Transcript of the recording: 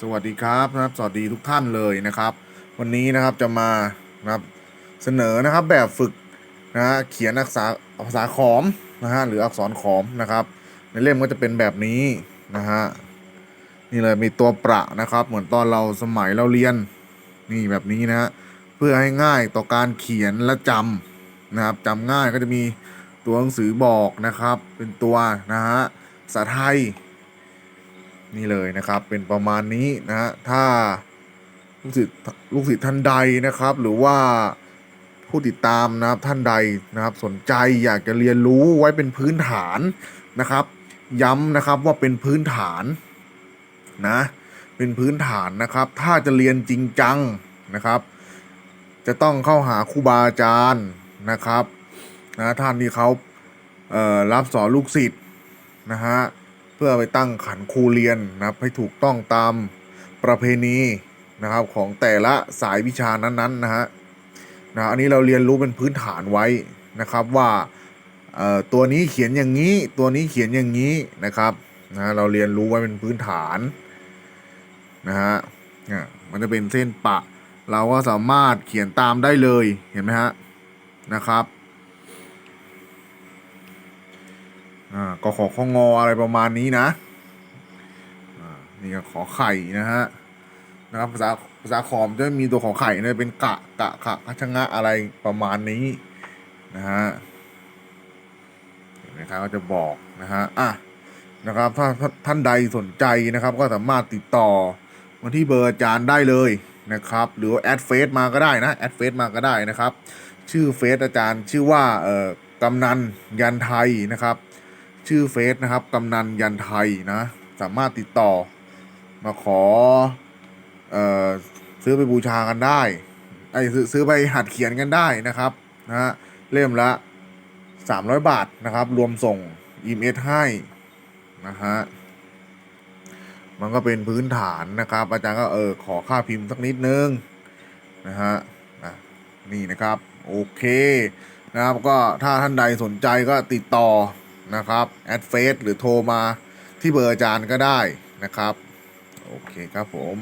สวัสดีครับนะครับ สวัสดีทุกท่านเลยนะครับ วันนี้นะครับจะมานะครับเสนอนะครับแบบฝึกนะฮะเขียนอักษรภาษาขอมนะฮะหรืออักษรขอมนะครับ ในเล่มก็จะเป็นแบบนี้นะฮะนี่เลยมีตัวประนะครับ เหมือนตอนเราสมัยเราเรียนนี่แบบนี้นะฮะเพื่อให้ง่ายต่อการเขียนและจำนะครับจำง่ายก็จะมีตัวหนังสือบอกนะครับ เป็นตัวนะฮะภาษาไทย นี่เลยนะครับเป็นประมาณนี้นะฮะถ้าลูกศิษย์ลูกศิษย์ท่านใดนะครับ หรือว่าผู้ติดตามนะครับท่านใดนะครับ สนใจอยากจะเรียนรู้ไว้เป็นพื้นฐานนะครับ ย้ำนะครับว่าเป็นพื้นฐานนะ เป็นพื้นฐานนะครับ ถ้าจะเรียนจริงจังนะครับ จะต้องเข้าหาครูบาอาจารย์นะครับนะท่านที่เขาเอ่อรับสอนลูกศิษย์นะฮะ พื่อไปตั้งขันครูเรียนนะครับให้ถูกต้องตามประเพณีนะครับของแต่ละสายวิชานั้นๆนะฮะนะอันนี้เราเรียนรู้เป็นพื้นฐานไว้นะครับว่าเอ่อตัวนี้เขียนอย่างนี้ ตัวนี้เขียนอย่างนี้นะครับนะเราเรียนรู้ไว้เป็นพื้นฐานนะฮะเนี่ยมันจะเป็นเส้นปะ เราก็สามารถเขียนตามได้เลยเห็นไหมฮะนะครับ อ่า ก็ขอข้องออะไรประมาณนี้นะอ่านี่ก็ขอไข่นะฮะนะครับภาษาภาษาขอมจะมีตัวขอไข่เนี่ยเป็นกะกะขะพัชงะอะไรประมาณนี้นะฮะเห็นไหมครับก็จะบอกนะฮะอะนะครับถ้าท่านใดสนใจนะครับ ก็สามารถติดต่อมาที่เบอร์อาจารย์ได้เลยนะครับ หรือแอดเฟซมาก็ได้นะแอดเฟซมาก็ได้นะครับ ชื่อเฟซอาจารย์ชื่อว่าเอ่อกำนันยันไทยนะครับ ชื่อเฟซนะครับกำนันยันไทยนะ สามารถติดต่อมาขอเอ่อซื้อไปบูชากันได้ไอ้ซื้อไปหัดเขียนกันได้นะครับนะฮะเล่มละ 300 บาทนะครับ รวมส่งอีเมลให้นะฮะมันก็เป็นพื้นฐานนะครับ อาจารย์ก็เออขอค่าพิมพ์สักนิดนึงนะฮะนี่นะครับ โอเคนะครับก็ถ้าท่านใดสนใจก็ติดต่อ นะครับแอดเฟซหรือโทรมาที่เบอร์อาจารย์ก็ได้นะครับ โอเคครับผม